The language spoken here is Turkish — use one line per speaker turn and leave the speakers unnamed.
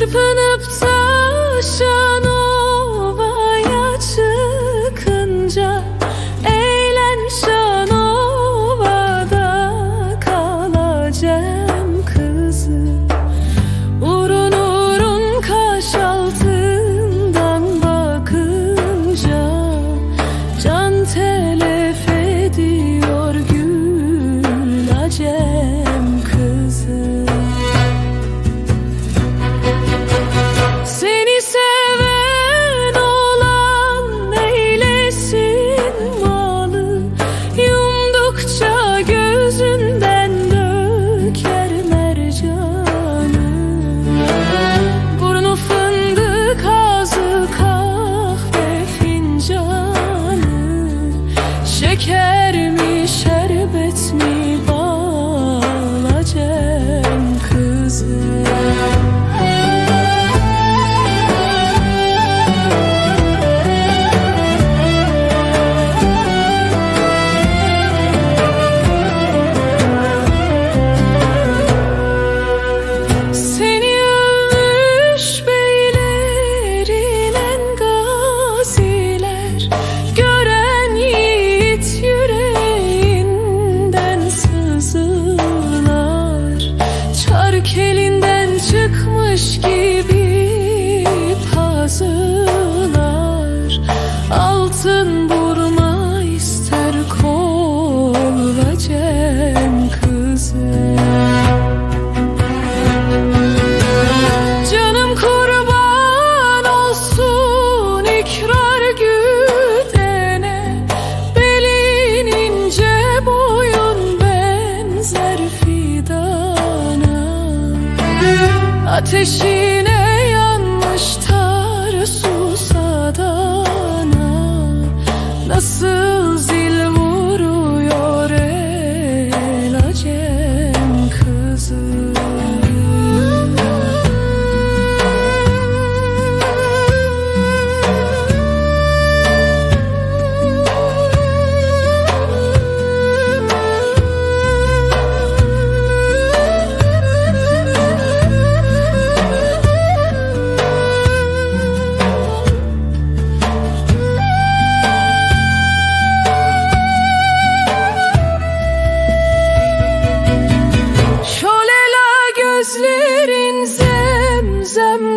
Çırpınıp taşa şeker mi şerbet mi? Ateşine yanmış tar up